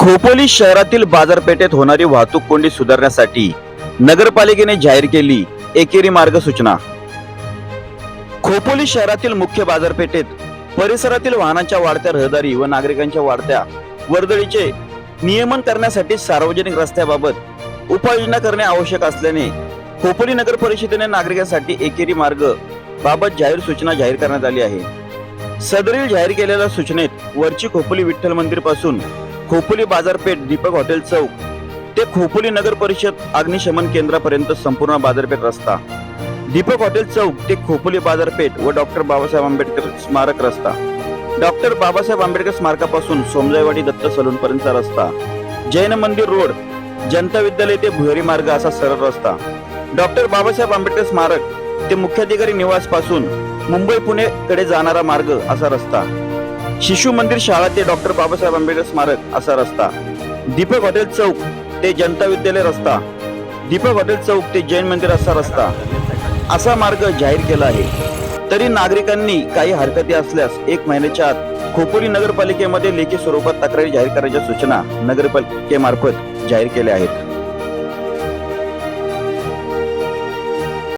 खोपोली शहरातील बाजारपेठेत होणारी वाहतूक कोंडी सुधारण्यासाठी नगरपालिकेने जाहीर केली एकेरी मार्ग सूचना. खोपोली शहरातील मुख्य बाजारपेठेत परिसरातील वाहनांच्या वाढत्या रहदारी व नागरिकांच्या वाढत्या वर्दळीचे नियमन करण्यासाठी सार्वजनिक रस्त्याबाबत उपाययोजना करणे आवश्यक असल्याने खोपोली नगर परिषदेने नागरिकांसाठी एकेरी मार्ग बाबत जाहीर सूचना जाहीर करण्यात आली आहे. सदरील जाहीर केलेल्या सूचनेत वरची खोपोली विठ्ठल मंदिरपासून खोपोली बाजारपेठ दीपक हॉटेल चौक. ते खोपोली नगर परिषद अग्निशमन केंद्रापर्यंत संपूर्ण बाजारपेठ रस्ता. दीपक हॉटेल चौक ते खोपोली बाजारपेठ व डॉक्टर बाबासाहेब आंबेडकर स्मारक रस्ता. डॉक्टर बाबासाहेब आंबेडकर स्मारकापासून सोमजाईवाडी दत्त सलूनपर्यंतचा रस्ता. जैन मंदिर रोड जनता विद्यालय ते भुयारी मार्ग असा सरळ रस्ता. डॉक्टर बाबासाहेब आंबेडकर स्मारक ते मुख्याधिकारी निवासपासून मुंबई पुणे कडे जाणारा मार्ग असा रस्ता. शिशु मंदिर शाळा ते डॉक्टर बाबासाहेब आंबेडकर स्मारक असा रस्ता. दीपक हॉटेल चौक ते जनता विद्यालय रस्ता. दीपक हॉटेल चौक ते जैन मंदिर असा रस्ता. असा मार्ग जाहीर केला आहे. तरी नागरिकांनी काही हरकती असल्यास एक महिन्याच्या आत खोपोली नगरपालिकेमध्ये लेखी स्वरूपात तक्रारी जाहीर करायच्या सूचना नगरपालिकेमार्फत जाहीर केल्या आहेत.